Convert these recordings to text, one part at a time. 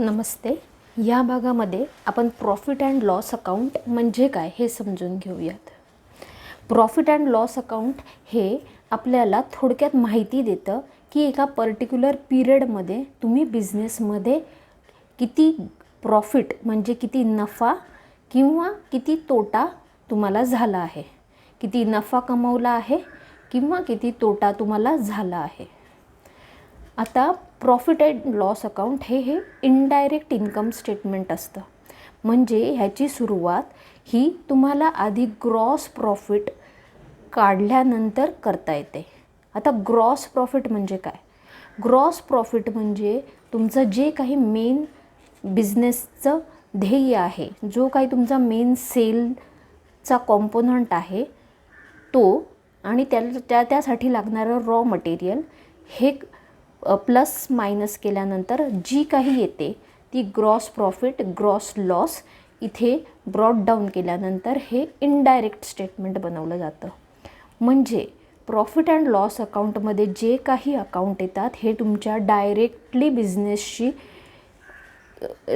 नमस्ते. या भागामध्ये आपण प्रॉफिट अँड लॉस अकाउंट म्हणजे काय हे समजून घेऊयात. प्रॉफिट अँड लॉस अकाउंट हे आपल्याला थोडक्यात माहिती देतं की एका पर्टिक्युलर पिरियडमध्ये तुम्ही बिझनेसमध्ये किती प्रॉफिट म्हणजे किती नफा किंवा किती तोटा तुम्हाला झाला आहे. किती नफा कमवला आहे किंवा किती तोटा तुम्हाला झाला आहे. आता प्रॉफिट अँड लॉस अकाउंट हे हे इनडायरेक्ट इन्कम स्टेटमेंट असतं. म्हणजे ह्याची सुरुवात ही तुम्हाला आधी ग्रॉस प्रॉफिट काढल्यानंतर करता येते. आता ग्रॉस प्रॉफिट म्हणजे काय? ग्रॉस प्रॉफिट म्हणजे तुमचं जे काही मेन बिझनेसचं ध्येय आहे जो काही तुमचा मेन सेलचा कॉम्पोनंट आहे तो आणि त्या त्या त्यासाठी लागणारं रॉ मटेरियल हे प्लस मायनस केल्यानंतर जी काही येते ती ग्रॉस प्रॉफिट ग्रॉस लॉस इथे ब्रॉड डाऊन केल्यानंतर हे इनडायरेक्ट स्टेटमेंट बनवलं जातं. म्हणजे प्रॉफिट अँड लॉस अकाउंटमध्ये जे काही अकाउंट येतात हे तुमच्या डायरेक्टली बिझनेसशी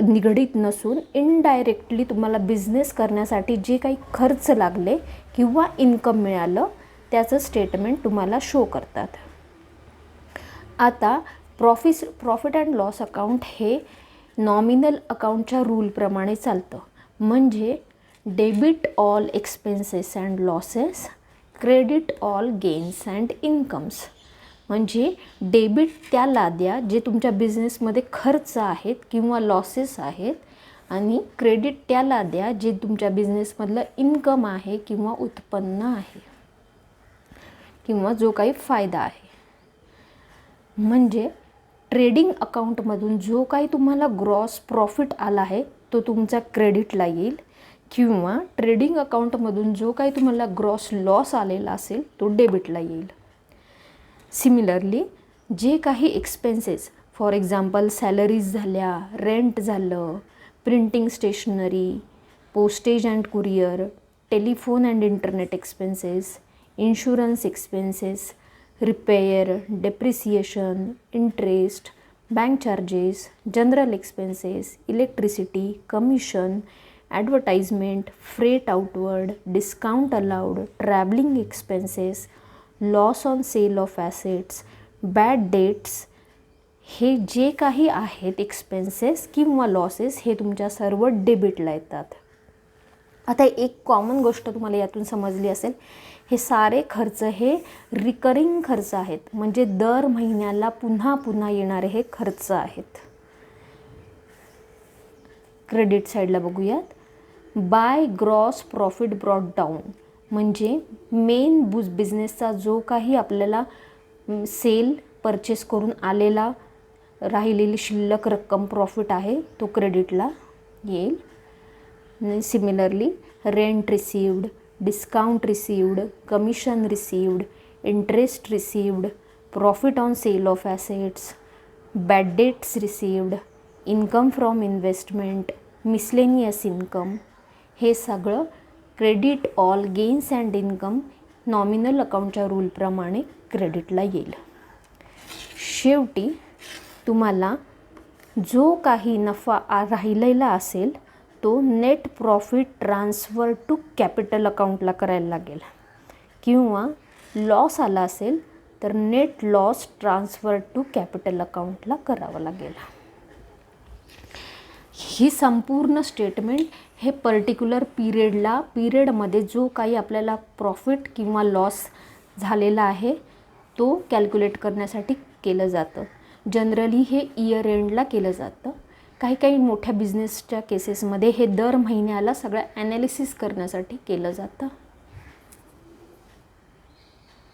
निगडीत नसून इनडायरेक्टली तुम्हाला बिझनेस करण्यासाठी जे काही खर्च लागले किंवा इन्कम मिळालं त्याचं स्टेटमेंट तुम्हाला शो करतात. आता profit profit and loss account हे नॉमिनल अकाउंटच्या रूलप्रमाणे चालतं. म्हणजे debit all expenses and losses credit all gains and incomes म्हणजे डेबिट त्या लाद्या जे तुमच्या बिझनेसमध्ये खर्च आहेत किंवा लॉसेस आहेत आणि क्रेडिट त्या लाद्या जे तुमच्या बिझनेसमधलं इन्कम आहे किंवा उत्पन्न आहे किंवा जो काही फायदा आहे. म्हणजे ट्रेडिंग अकाउंटमधून जो काही तुम्हाला ग्रॉस प्रॉफिट आला आहे तो तुमचा क्रेडिटला येईल. किंवा ट्रेडिंग अकाउंटमधून जो काही तुम्हाला ग्रॉस लॉस आलेला असेल तो डेबिटला येईल. सिमिलरली जे काही एक्सपेन्सेस फॉर एक्झाम्पल सॅलरीज झाल्या रेंट झालं printing stationery postage and courier telephone and internet expenses insurance expenses repair depreciation interest bank charges general expenses electricity commission advertisement freight outward discount allowed travelling expenses loss on sale of assets bad debts हे जे काही आहेत expenses किंवा losses हे तुमच्या सर्व डेबिटला येतात. आता एक कॉमन गोष्ट तुम्हाला यातून समजली असेल हे सारे खर्च हे रिकरिंग खर्च आहेत. म्हणजे दर महिन्याला पुन्हा पुन्हा येणारे हे खर्च आहेत. क्रेडिट साईडला बघूयात. By gross profit brought down म्हणजे मेन बुज बिझनेसचा जो काही आपल्याला सेल परचेस करून आलेला राहिलेली शिल्लक रक्कम प्रॉफिट आहे तो क्रेडिटला येईल. Similarly rent received discount received commission received interest received profit on sale of assets bad debts received income from investment miscellaneous income हे सगळं credit all gains and income nominal अकाउंटच्या रूलप्रमाणे क्रेडिटला येईल. शेवटी तुम्हाला जो काही नफा राहिलेला असेल तो net profit transfer to capital अकाउंटला करायला लागेल. किंवा लॉस आला असेल तर net loss transfer to capital अकाउंटला करावं लागेल. ही संपूर्ण स्टेटमेंट हे पर्टिक्युलर पिरियडला पिरियडमध्ये जो काही आपल्याला प्रॉफिट किंवा लॉस झालेला आहे तो कॅल्क्युलेट करण्यासाठी केलं जातं. जनरली हे इयर एंडला केलं जातं. काही काही मोठ्या बिझनेसच्या केसेसमध्ये हे दर महिन्याला सगळं ॲनालिसिस करण्यासाठी केलं जातं.